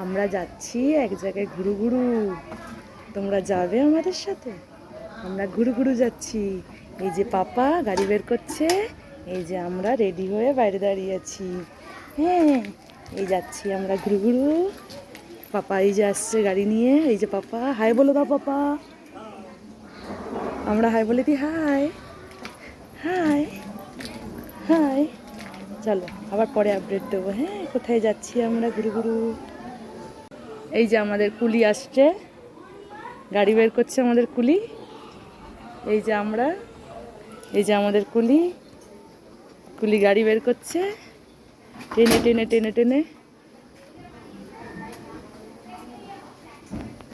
আমরা যাচ্ছি এক জায়গায় ঘুরু ঘুরু। তোমরা যাবে আমাদের সাথে? আমরা ঘুরু ঘুরু যাচ্ছি। এই যে পাপা গাড়ি বের করছে, এই যে আমরা রেডি হয়ে বাইরে দাঁড়িয়ে আছি। হ্যাঁ এই যাচ্ছি আমরা ঘুরু ঘুরু। পাপা এই যে আসছে গাড়ি নিয়ে, এই যে পাপা, হাই বলো দাও পাপা। আমরা হাই বলে দিই হাই। High high. চলো, আবার পরে আপডেট দেবো। হ্যাঁ কোথায় যাচ্ছি আমরা ঘুরু ঘুরু? এই যে আমাদের কুলি আসছে। গাড়ি বের করছে আমাদের কুলি। এই যে আমরা। এই যে আমাদের কুলি। কুলি গাড়ি বের করছে। টেনে টেনে টেনে টেনে।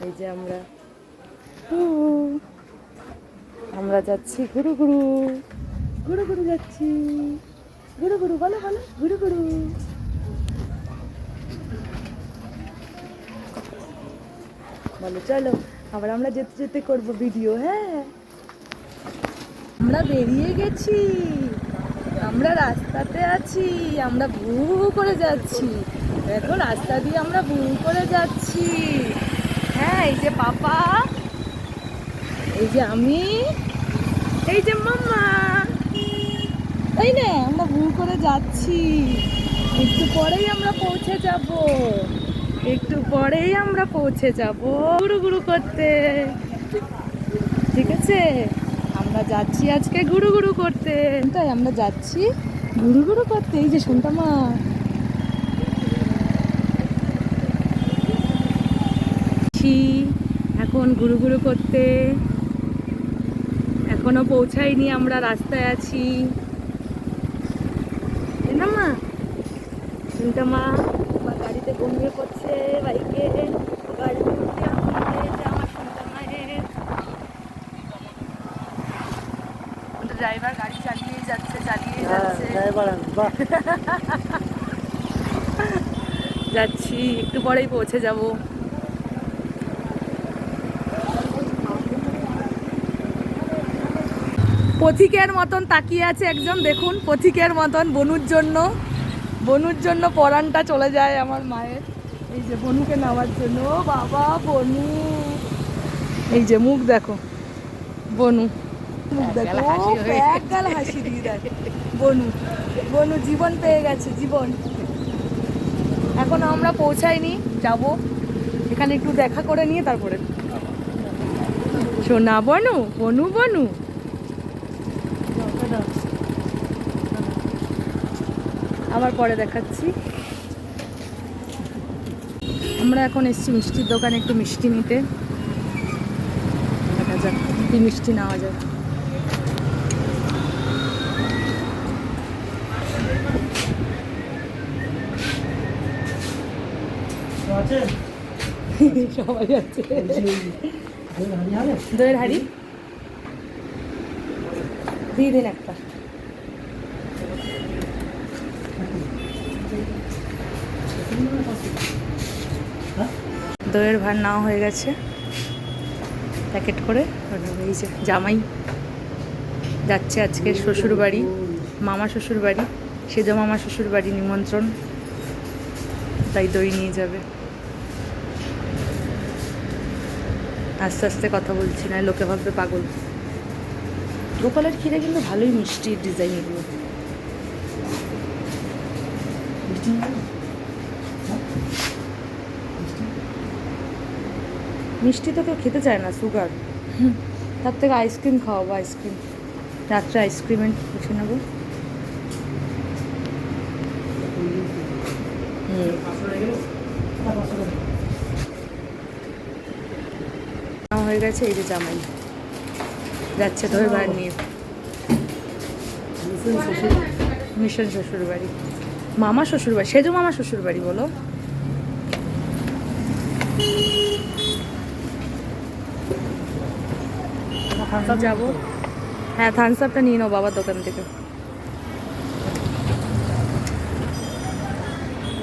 এই যে আমরা। আমরা যাচ্ছি ঘুরু ঘুরু। ঘুরু ঘুরু যাচ্ছি। ঘুরু ঘুরু, বলো বলো। ঘুরু ঘুরু। বলো, চলো, আবার আমরা যেতে যেতে করব ভিডিও হ্যাঁ? আমরা বেরিয়ে গেছি। আমরা রাস্তাতে আছি, আমরা ভু করে যাচ্ছি। দেখো, রাস্তা দিয়ে আমরা ভু করে যাচ্ছি। হ্যাঁ এই যে পাপা, এই যে আমি, এই যে মাম্মা। তাই না, আমরা ভু করে যাচ্ছি। একটু পরেই আমরা পৌঁছে যাব। একটু পরেই আমরা পৌঁছে যাব। গুরু গুরু করতে। ঠিক আছে? আমরা যাচ্ছি আজকে গুরু গুরু করতে। তাই আমরা যাচ্ছি গুরু গুরু করতে। এই যে শুনতাম এখন গুরু গুরু করতে। এখনও পৌঁছাইনি আমরা, রাস্তায় আছি। না মা। শুনতাম মা বা গাড়িতে ঘুমিয়ে পড়ছে আমার মায়ের। ড্রাইভার গাড়ি চালিয়ে যাচ্ছে চালিয়ে যাচ্ছে। যাচ্ছি একটু পরেই পৌঁছে যাব। পথিকের মতন তাকিয়ে আছে একজন দেখুন পথিকের মতন বনুর জন্য। বনুর জন্য পরানটা চলে যায় আমার মায়ের। এই যে বনুকে নেওয়ার জন্য। বাবা বনু। এই যে মুখ দেখো বনু। মুখ দেখো। এক গাল হাসি দিয়ে দেয় বনু বনু জীবন পেয়ে গেছে জীবন। এখনও আমরা পৌঁছাইনি যাব। এখানে একটু দেখা করে নিয়ে তারপরে। সোনা বনু বনু বনু। আবার পরে দেখাচ্ছি। আমরা এখন এসেছি মিষ্টির দোকানে একটু মিষ্টি নিতে। দেখা যাক কি মিষ্টি নেওয়া যায়। সবাই আছে দইয়ের হাড়ি? দিয়ে দিন একটা। দইয়ের ভার নেওয়া হয়ে গেছে। প্যাকেট করে এই যে জামাই যাচ্ছে আজকে শ্বশুর বাড়ি মামা শ্বশুর বাড়ি সেজ মামা শ্বশুর বাড়ি নিমন্ত্রণ, তাই দই নিয়ে যাবে। আস্তে আস্তে কথা বলছি না লোকে ভাববে পাগল। গোপালের ক্ষীরে কিন্তু ভালোই মিষ্টি ডিজাইন মিষ্টি তো কেউ খেতে চায় না সুগার। তার থেকে আইসক্রিম খাওয়াবো আইসক্রিম। রাত্রে আইসক্রিমের বসে নেব। হয়ে গেছে এই যে জামাই। যাচ্ছে তোর বার নিয়ে। মিশন শ্বশুর বাড়ি মামা শ্বশুর বাড়ি সেজো মামা শ্বশুর বাড়ি বলো। যাব। হ্যাঁ থামস আপটা নিয়ে নাও বাবার দোকান থেকে।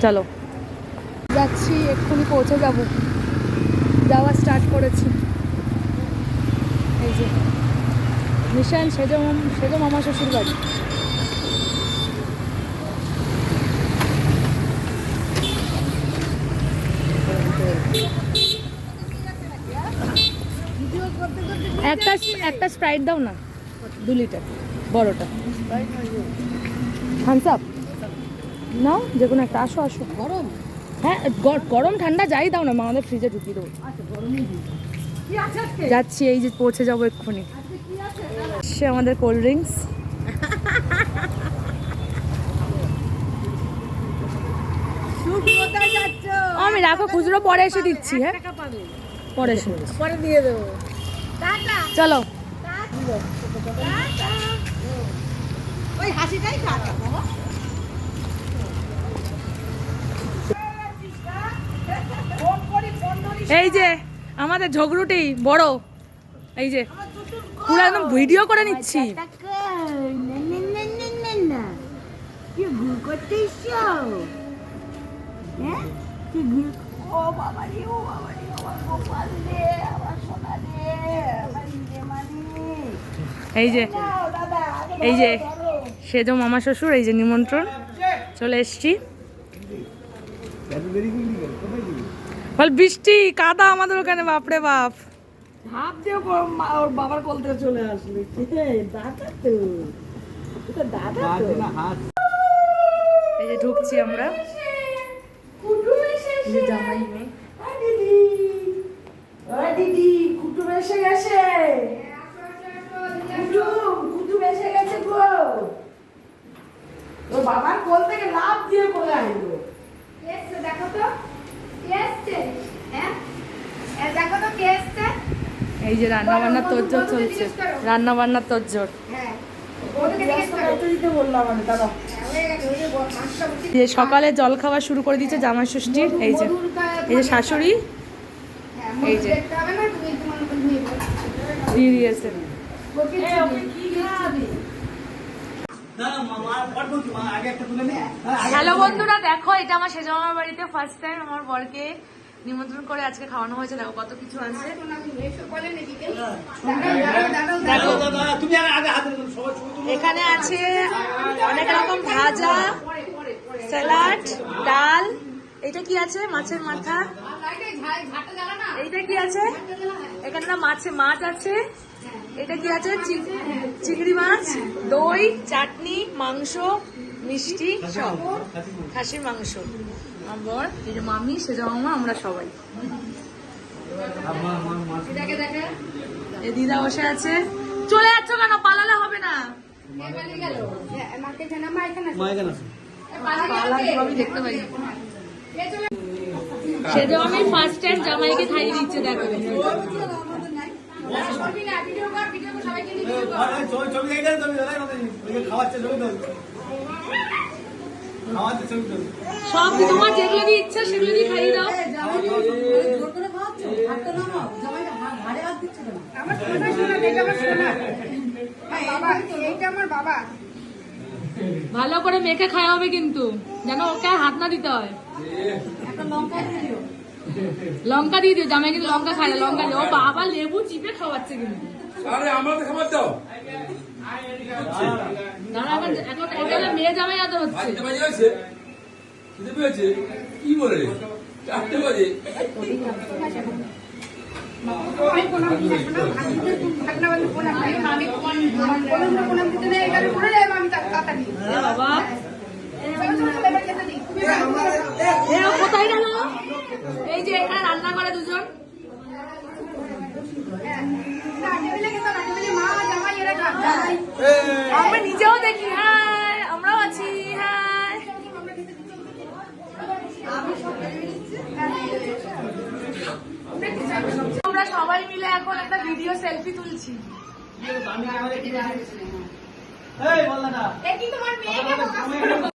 চলো। যাচ্ছি, এক্ষুনি পৌঁছে যাব। যাওয়া স্টার্ট করেছি। এই যে। মিশন সেজম সেজম আমার শ্বশুরবাড়ি। শ্বশুর বাড়ি একটা একটা স্প্রাইট দাও না। দু লিটার বড়টা। থামস আপ নাও যে কোনো একটা। আসো আসো। গরম? হ্যাঁ গরম ঠান্ডা যাই দাও না মা আমাদের ফ্রিজে ঢুকিয়ে দেবো। আচ্ছা যাচ্ছি এই যে পৌঁছে যাব এক্ষুনি। সে আমাদের কোল্ড ড্রিঙ্কস আমি রাখো খুচরো পরে এসে দিচ্ছি হ্যাঁ? পরে এসে পরে দিয়ে দেবো। চলো। এই যে, আমাদের ঝগড়ুটি বড়। এই যে, পুরো একদম ভিডিও করে নিচ্ছি। ও বাবা রে ও বাবা রে আমার সোনা রে আমার ইয়ে মানে এই যে এই যে সেজ মামা শ্বশুর এই যে নিমন্ত্রণ চলে এসছি। বল বৃষ্টি কাদা আমাদের ওখানে বাপরে বাপ। দিয়ে ওর বাবার কোল থেকে চলে আসলে। দাদা তো। দাদা এই যে ঢুকছি আমরা। জামাই মেয়ে ও দিদি ও দিদি কুটুম এসে গেছে কুটুম কুটুম এসে গেছে গো ওর বাবার কোল থেকে লাভ দিয়ে কোলে আনলো এসছে দেখো তো কে এসছে হ্যাঁ এ দেখো তো কে এসছে এই যে রান্না বান্নার তোরজোর চলছে। রান্না বান্নার তোরজোর। যে সকালে জল খাওয়া শুরু করে দিচ্ছে জামাই ষষ্ঠীর এই যে এই যে শাশুড়ি। এই যে। হ্যালো বন্ধুরা, দেখো, এটা আমার সেজ আমার বাড়িতে ফার্স্ট টাইম আমার বরকে। নিমন্ত্রণ করে আজকে খাওয়ানো হয়েছে। দেখো কত কিছু আছে। এখানে আছে অনেক রকম ভাজা স্যালাড ডাল। এটা কি আছে? মাছের মাথা। এইটা কি আছে? এখানে না মাছে মাছ আছে। এটা কি আছে? চিংড়ি মাছ দই চাটনি মাংস মিষ্টি সব খাসির মাংস। আমার বর এই যে মামি সেজা মামা আমরা সবাই। দিদা বসে আছে। চলে যাচ্ছ কেন? পালালে হবে না? দেখতে পাই সেজা আমি ফার্স্ট টাইম জামাইকে খাইয়ে দিচ্ছে দেখো। করবি না, ভিডিও কর, সব তোমার যেগুলো দিয়ে ইচ্ছা, সেগুলো দিয়ে দাও। ভালো করে মেখে খাওয়া হবে কিন্তু, যেন ওকে হাত না দিতে হয়। লঙ্কা দিয়ে দিও জামাই কিন্তু লঙ্কা খায় না লঙ্কা দিয়ে ও বাবা লেবু চিপে খাওয়াচ্ছে কিন্তু আরে আমাকে খাবার দাও মেয়ে জামাই আদর হচ্ছে আজকে বাজে আছে খিদে পেয়েছে কি বলে রে চারটে বাজে আমি করে যাব আমি তা- তাড়াতাড়ি। এ বাবা চলো, চলো, চলো, এবার খেতে দিই। তুমি এবার করো। এ ও কোথায় গেল এই যে এখানে রান্না করে দুজন। আমরা নিজেও দেখি হ্যাঁ আমরাও আছি হ্যাঁ আমরা সবাই মিলে এখন একটা ভিডিও সেলফি তুলছি এ কি তোমার মেয়েকে প্রকাশ করো?